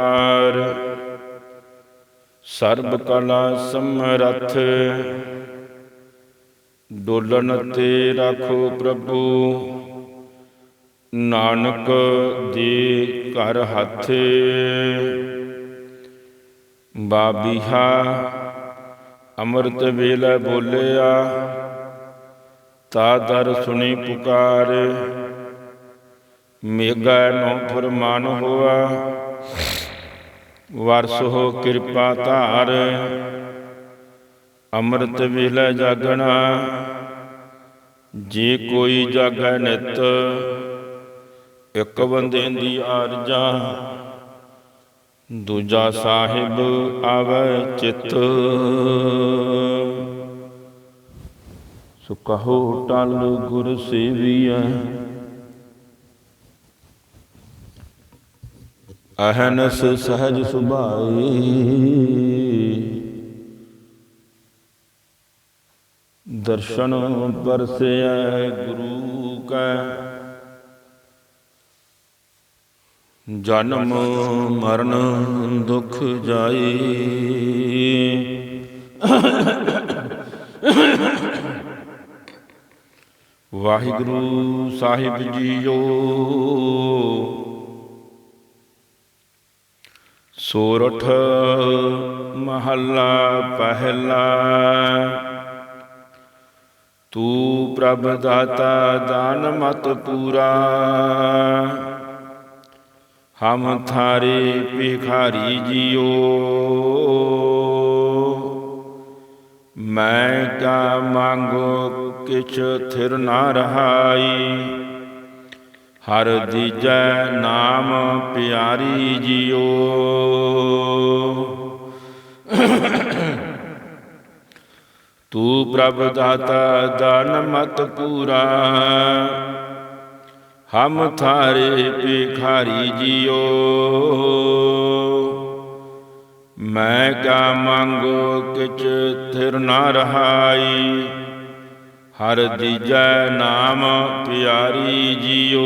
ਕਾਰ ਸਰਬ ਕਲਾ ਸਮਰਥ। ਡੋਲਨ ਤੇ ਰਾਖੋ ਪ੍ਰਭੂ। ਨਾਨਕ ਦੇ ਘਰ ਹੱਥ। ਬਾਬੀਹਾ ਅੰਮ੍ਰਿਤ ਵੇਲੇ ਬੋਲਿਆ, ਤਾ ਦਰ ਸੁਣੀ ਪੁਕਾਰ। ਮੇਗਾ ਨੋ ਫਰਮਾਨ ਹੋਆ ਵਰਸ ਹੋ ਕਿਰਪਾ ਧਾਰ। ਅੰਮ੍ਰਿਤ ਵੇਲੇ ਜਾਗਣਾ। ਜੇ ਕੋਈ ਜਾਗੈ ਨਿਤ, ਇੱਕ ਬੰਦੇ ਦੀ ਆਰਜਾ। ਦੂਜਾ ਸਾਹਿਬ ਆਵੇ ਚਿਤ। ਸੋ ਕਹੋ ਟਲ ਗੁਰ ਸੇਵੀਐ। ਅਹਨਸ ਸਹਜ ਸੁਭਾਈ। ਦਰਸ਼ਨ ਪਰਸੈ ਗੁਰੂ ਕੈ। ਜਨਮ ਮਰਨ ਦੁਖ ਜਾਈ। ਵਾਹਿਗੁਰੂ ਸਾਹਿਬ ਜੀਓ। ਸੋਰਠ ਮਹੱਲਾ ਪਹਿਲਾ। ਤੂੰ ਪ੍ਰਭ ਦਾਤਾ ਦਾਨ ਮਤ ਪੂਰਾ। ਹਮ ਥਾਰੇ ਭਿਖਾਰੀ ਜੀਓ। ਮੈਂ ਕਾ ਮੰਗੋ ਕਿਛ ਥਿਰ ਨਾ ਰਹਾਈ। ਹਰ ਦੀਜੈ ਨਾਮ ਪਿਆਰੀ ਜੀਓ। ਤੂੰ ਪ੍ਰਭ ਦਾਤਾ ਦਾਨ ਮਤ ਪੂਰਾ। ਹਮ ਥਾਰੇ ਭਿਖਾਰੀ ਜੀਓ। ਮੈਂ ਕਾ ਮੰਗੋ ਕਿਛ ਥਿਰ ਨਾ ਰਹਾਈ। ਹਰ ਦੀਜੈ ਨਾਮ ਪਿਆਰੀ ਜੀਓ।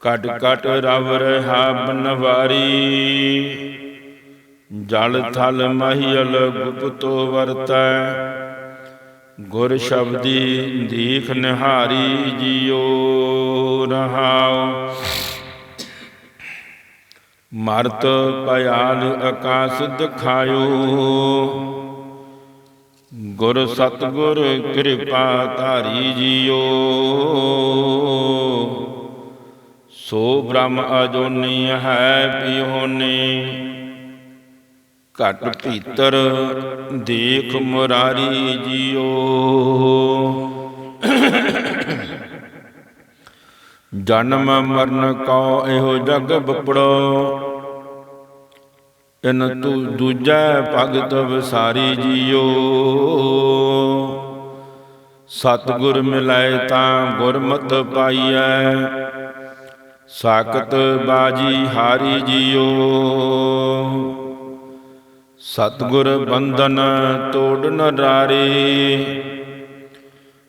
ਕਟ ਕਟ ਰਵ ਰਹਾ ਬਨਵਾਰੀ। ਜਲ ਥਲ ਮਹੀਲ ਗੁਪਤੋ ਵਰਤੈ। ਗੁਰ ਸ਼ਬਦੀ ਦੀਖ ਨਿਹਾਰੀ ਜੀਓ ਰਹਾਉ। ਮਰਤ ਪਿਆਲ ਆਕਾਸ ਦਿਖਾਇਓ। ਗੁਰ ਸਤਗੁਰ ਕਿਰਪਾ ਧਾਰੀ ਜੀਓ। ਸੋ ਬ੍ਰਹਮ ਅਜੋਨੀ ਹੈ ਪਿਓਨੇ। ਘਟ ਭੀਤਰ ਦੇਖ ਮੁਰਾਰੀ ਜੀਓ। ਜਨਮ ਮਰਨ ਕਉ ਇਹੋ ਜਗ ਬਪੜੋ। ਇਨ ਤੂ ਦੂਜੈ ਭਗਤ ਵਿਸਾਰੀ ਜੀਓ। ਸਤਿਗੁਰ ਮਿਲਾਏ ਤਾਂ ਗੁਰਮਤਿ ਪਾਈਐ, ਸਾਖਤ ਬਾਜੀ ਹਾਰੀ ਜੀਓ। ਸਤਿਗੁਰ ਬੰਧਨ ਤੋੜਨ ਨਰਾਰੇ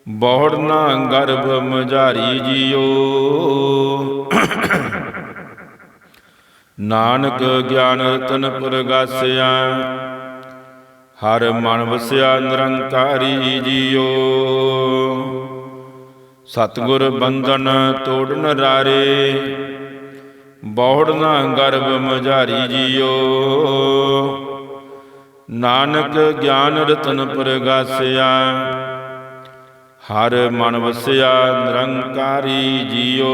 ਬਹੁੜ ਨਾ ਗਰਭ ਮਝਾਰੀ ਜੀਓ। ਨਾਨਕ ਗਿਆਨ ਰਤਨ ਪ੍ਰਗਾਸਿਆ। ਹਰ ਮਨ ਵਸਿਆ ਨਿਰੰਕਾਰੀ ਜੀਓ। ਸਤਿਗੁਰ ਬੰਧਨ ਤੋੜਨ ਨਰਾਰੇ ਬਹੁੜ ਨਾ ਗਰਭ ਮਝਾਰੀ ਜੀਓ। ਨਾਨਕ ਗਿਆਨ ਰਤਨ ਪ੍ਰਗਾਸਿਆ, ਹਰ ਮਨ ਵਸਿਆ ਨਿਰੰਕਾਰੀ ਜੀਓ।